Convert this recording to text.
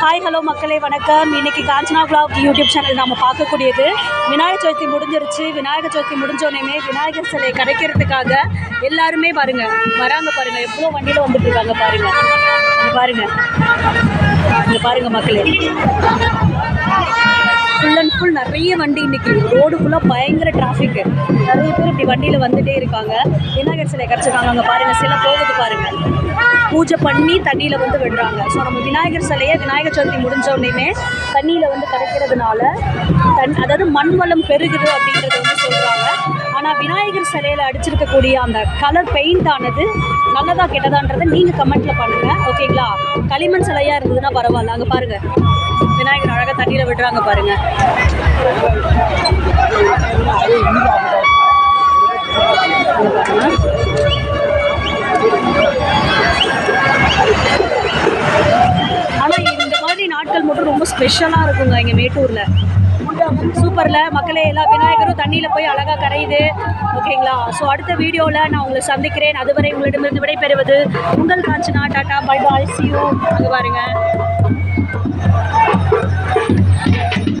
Hi hello மக்களே வணக்கம். இன்னைக்கு காஞ்சனா விளாக் யூடியூப் சேனல் நம்ம பார்க்கக்கூடியது. விநாயகர் சதுர்த்தி முடிஞ்சிருச்சு. விநாயகர் சதுர்த்தி முடிஞ்சோடனே விநாயகர் சிலையை கிடைக்கிறதுக்காக எல்லாருமே பாருங்க வராங்க பாருங்க. எவ்வளோ வண்டியில் வந்துட்டு இருக்காங்க பாருங்க. பாருங்க. இங்க பாருங்க மக்களே. ஃபுல் அண்ட் ஃபுல் நிறைய வண்டி இன்னைக்கு. ரோடு ஃபுல்லாக பயங்கர டிராஃபிக்கு நிறைய பேர் இப்படி வண்டியில் வந்துட்டே இருக்காங்க. விநாயகர் சிலை கிடச்சிருக்காங்க அங்கே பாருங்க சிலை போகுது பாருங்கள் பூஜை பண்ணி தண்ணியில் வந்து விடுறாங்க. ஸோ நம்ம விநாயகர் சிலையை விநாயகர் சதுர்த்தி முடிஞ்ச உடனே தண்ணியில் வந்து கரைக்கிறதுனால தன் அதாவது மண் வளம் பெருகுது அப்படின்றத வந்து சொல்கிறாங்க ஆனால் விநாயகர் சிலையில் அடிச்சிருக்கக்கூடிய அந்த கலர் பெயிண்ட் ஆனது நல்லதாக கெட்டதான்றதை நீங்கள் கமெண்ட்டில் பண்ணுங்கள் ஓகேங்களா களிமண் சிலையாக இருந்ததுன்னா பரவாயில்ல. அங்கே பாருங்கள் விநாயகர் அழகாக தண்ணியில் விடுறாங்க பாருங்கள் மாதிரி மட்டும் ரொம்ப ஸ்பெஷலாக இருக்குங்க இங்கே மேட்டூரில். சூப்பரில் மக்களே எல்லா விநாயகரும் தண்ணியில் போய் அழகாக கரையுது. ஓகேங்களா ஸோ அடுத்த வீடியோவில் நான் உங்களை சந்திக்கிறேன். அதுவரை உங்களிடமிருந்து விடைபெறுவது உங்கள் Kanchana tata bye bye see you பாருங்க அங்கே பாருங்கள்